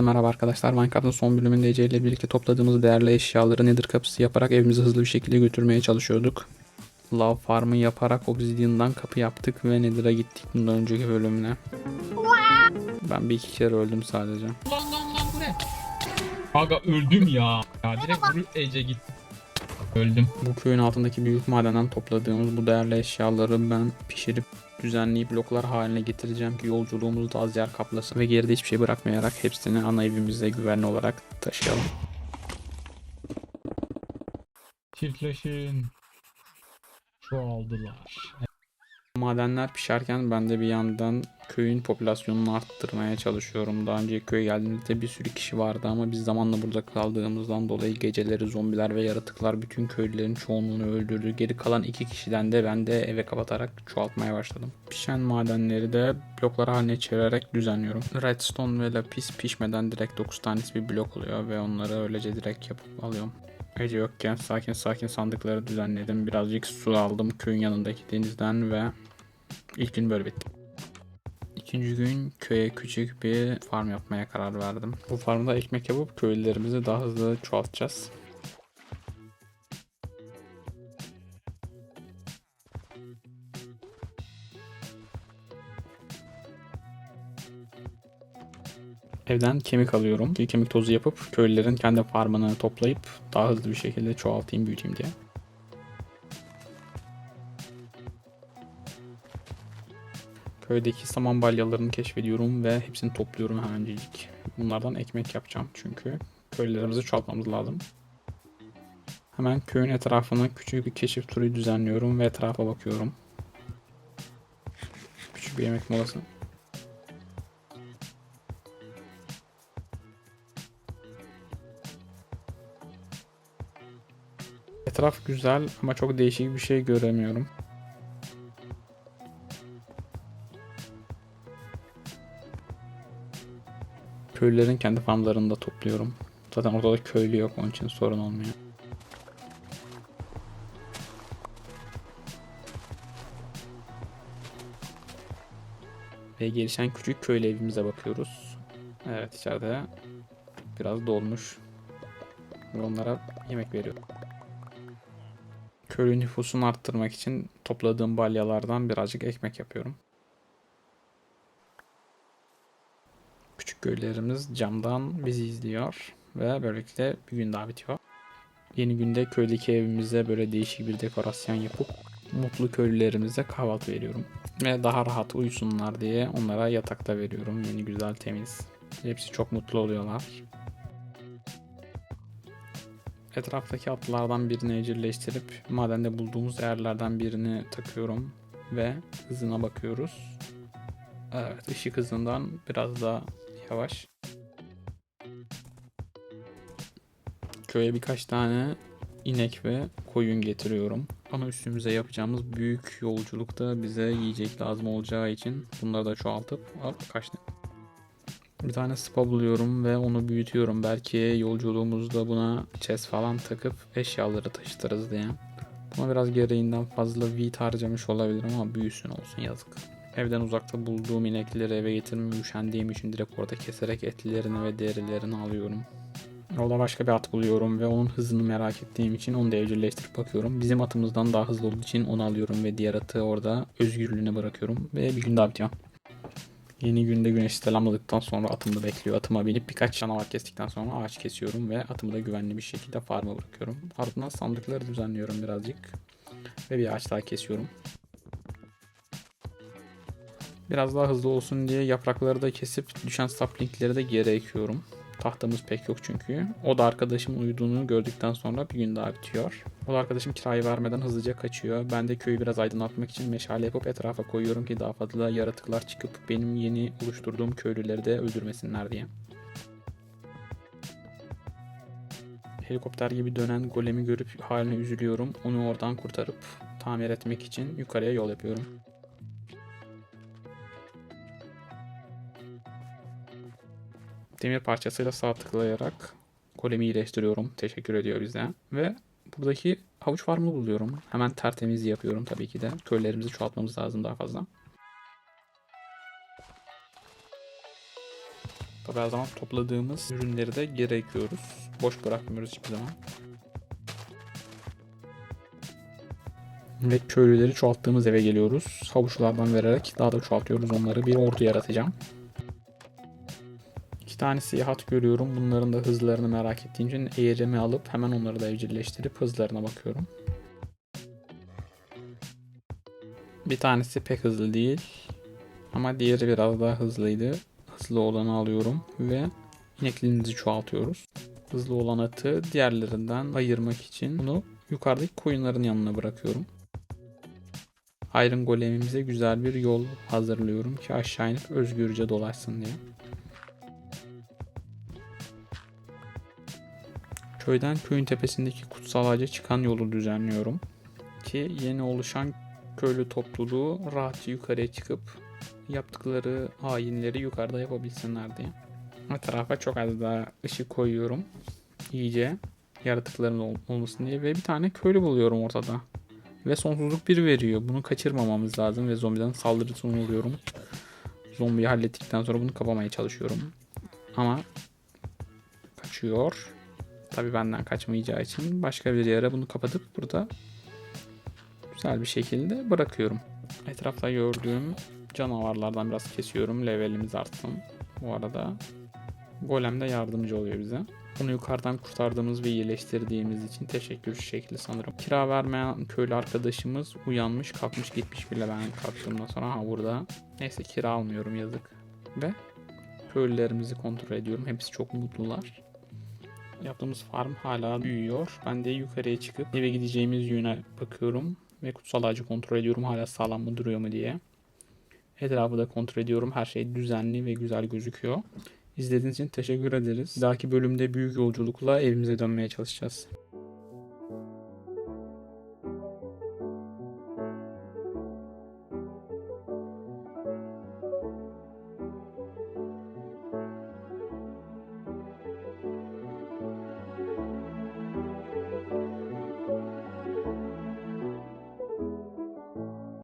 Merhaba arkadaşlar. Minecraft'ın son bölümünde Ece ile birlikte topladığımız değerli eşyaları Nether kapısı yaparak evimizi hızlı bir şekilde götürmeye çalışıyorduk. Lav farmı yaparak Obsidian'dan kapı yaptık ve Nether'a gittik bundan önceki bölümüne. Ben bir iki kere öldüm sadece. Aga öldüm ya. Ya direkt vurup Ece git. Öldüm. Bu köyün altındaki büyük madenden topladığımız bu değerli eşyaları ben pişirip düzenleyip bloklar haline getireceğim ki yolculuğumuz da az yer kaplasın ve geride hiçbir şey bırakmayarak hepsini ana evimize güvenli olarak taşıyalım. Çiftleşin. Çoğaldılar. Madenler pişerken ben de bir yandan köyün popülasyonunu arttırmaya çalışıyorum. Daha önce köye geldiğimizde bir sürü kişi vardı ama biz zamanla burada kaldığımızdan dolayı geceleri zombiler ve yaratıklar bütün köylülerin çoğunluğunu öldürdü. Geri kalan iki kişiden de ben de eve kapatarak çoğaltmaya başladım. Pişen madenleri de bloklar haline çevirerek düzenliyorum. Redstone ve lapis pişmeden direkt 9 tanesi bir blok oluyor ve onları öylece direkt yapıp alıyorum. Ece yokken sakin sakin sandıkları düzenledim. Birazcık su aldım köyün yanındaki denizden ve ilk gün böyle bitti. İkinci gün köye küçük bir farm yapmaya karar verdim. Bu farmda ekmek yapıp köylülerimizi daha hızlı çoğaltacağız. Evden kemik alıyorum. Bir kemik tozu yapıp köylülerin kendi farmını toplayıp daha hızlı bir şekilde çoğaltayım, büyüteyim diye. Köydeki saman balyalarını keşfediyorum ve hepsini topluyorum hemencecik. Bunlardan ekmek yapacağım çünkü köylülerimizi çoğaltmamız lazım. Hemen köyün etrafına küçük bir keşif turu düzenliyorum ve etrafa bakıyorum. Küçük bir yemek molası. Etraf güzel ama çok değişik bir şey göremiyorum. Köylülerin kendi farmlarını da topluyorum. Zaten orada da köylü yok onun için sorun olmuyor. Ve gelişen küçük köylü evimize bakıyoruz. Evet içeride biraz dolmuş. Ve onlara yemek veriyorum. Köylü nüfusunu arttırmak için topladığım balyalardan birazcık ekmek yapıyorum. Köylerimiz camdan bizi izliyor ve böylelikle bir gün daha bitiyor. Yeni günde köydeki evimize böyle değişik bir dekorasyon yapıp mutlu köylülerimize kahvaltı veriyorum. Ve daha rahat uyusunlar diye onlara yatakta veriyorum. Yeni güzel temiz. Hepsi çok mutlu oluyorlar. Etraftaki atlardan birini evcilleştirip madende bulduğumuz değerlerden birini takıyorum ve hızına bakıyoruz. Evet ışık hızından biraz daha yavaş. Köye birkaç tane inek ve koyun getiriyorum. Ana üstümüze yapacağımız büyük yolculukta bize yiyecek lazım olacağı için bunları da çoğaltıp hop kaçtı. Bir tane spa buluyorum ve onu büyütüyorum. Belki yolculuğumuzda buna chest falan takıp eşyaları taşıtırız diye. Buna biraz gereğinden fazla wheat harcamış olabilirim ama büyüsün olsun yazık. Evden uzakta bulduğum inekleri eve getirmeye üşendiğim için direkt orada keserek etlerini ve derilerini alıyorum. Yolda başka bir at buluyorum ve onun hızını merak ettiğim için onu da evcilleştirip bakıyorum. Bizim atımızdan daha hızlı olduğu için onu alıyorum ve diğer atı orada özgürlüğüne bırakıyorum ve bir gün daha bitiyor. Yeni günde güneşi selamladıktan sonra atımı bekliyor. Atıma binip birkaç canavar kestikten sonra ağaç kesiyorum ve atımı da güvenli bir şekilde farma bırakıyorum. Ardından sandıkları düzenliyorum birazcık. Ve bir ağaç daha kesiyorum. Biraz daha hızlı olsun diye yaprakları da kesip düşen saplingleri de geri ekiyorum. Tahtamız pek yok çünkü. O da arkadaşım uyuduğunu gördükten sonra bir gün daha bitiyor. O da arkadaşım kirayı vermeden hızlıca kaçıyor. Ben de köyü biraz aydınlatmak için meşale yapıp etrafa koyuyorum ki daha fazla yaratıklar çıkıp benim yeni oluşturduğum köylüleri de öldürmesinler diye. Helikopter gibi dönen golemi görüp haline üzülüyorum. Onu oradan kurtarıp tamir etmek için yukarıya yol yapıyorum. Demir parçasıyla sağ tıklayarak golemi iyileştiriyorum. Teşekkür ediyor bize. Ve buradaki havuç farmını buluyorum. Hemen tertemiz yapıyorum tabii ki de. Köylerimizi çoğaltmamız lazım daha fazla. Tabii her zaman topladığımız ürünleri de geri ekiyoruz. Boş bırakmıyoruz hiçbir zaman. Ve köylüleri çoğalttığımız eve geliyoruz. Havuçlardan vererek daha da çoğaltıyoruz onları. Bir ordu yaratacağım. Tane siyah at görüyorum. Bunların da hızlarını merak ettiğim için eğrimi alıp hemen onları da evcilleştirip hızlarına bakıyorum. Bir tanesi pek hızlı değil. Ama diğeri biraz daha hızlıydı. Hızlı olanı alıyorum ve inekliğimizi çoğaltıyoruz. Hızlı olan atı diğerlerinden ayırmak için bunu yukarıdaki koyunların yanına bırakıyorum. Iron Golem'imize güzel bir yol hazırlıyorum ki aşağı inip özgürce dolaşsın diye. Köyden köyün tepesindeki kutsal ağaca çıkan yolu düzenliyorum. Ki yeni oluşan köylü topluluğu rahatça yukarıya çıkıp yaptıkları hainleri yukarıda yapabilsinler diye. Etrafa çok az daha ışık koyuyorum. İyice yaratıkların ol- olmasın diye ve bir tane köylü buluyorum ortada. Ve sonsuzluk bir veriyor. Bunu kaçırmamamız lazım ve zombiden saldırısını oluyorum. Zombiyi hallettikten sonra bunu kapamaya çalışıyorum. Ama kaçıyor. Tabii benden kaçmayacağı için başka bir yere bunu kapatıp burada güzel bir şekilde bırakıyorum. Etrafta gördüğüm canavarlardan biraz kesiyorum. Levelimiz artsın. Bu arada golem de yardımcı oluyor bize. Onu yukarıdan kurtardığımız ve iyileştirdiğimiz için teşekkür şu şekilde sanırım. Kira vermeyen köylü arkadaşımız uyanmış kalkmış gitmiş bile ben kalktığımdan sonra. Ha burada. Neyse kira almıyorum yazık. Ve köylülerimizi kontrol ediyorum. Hepsi çok mutlular. Yaptığımız farm hala büyüyor. Ben de yukarıya çıkıp eve gideceğimiz yöne bakıyorum. Ve kutsal ağacı kontrol ediyorum. Hala sağlam mı duruyor mu diye. Etrafı da kontrol ediyorum. Her şey düzenli ve güzel gözüküyor. İzlediğiniz için teşekkür ederiz. Bir dahaki bölümde büyük yolculukla evimize dönmeye çalışacağız.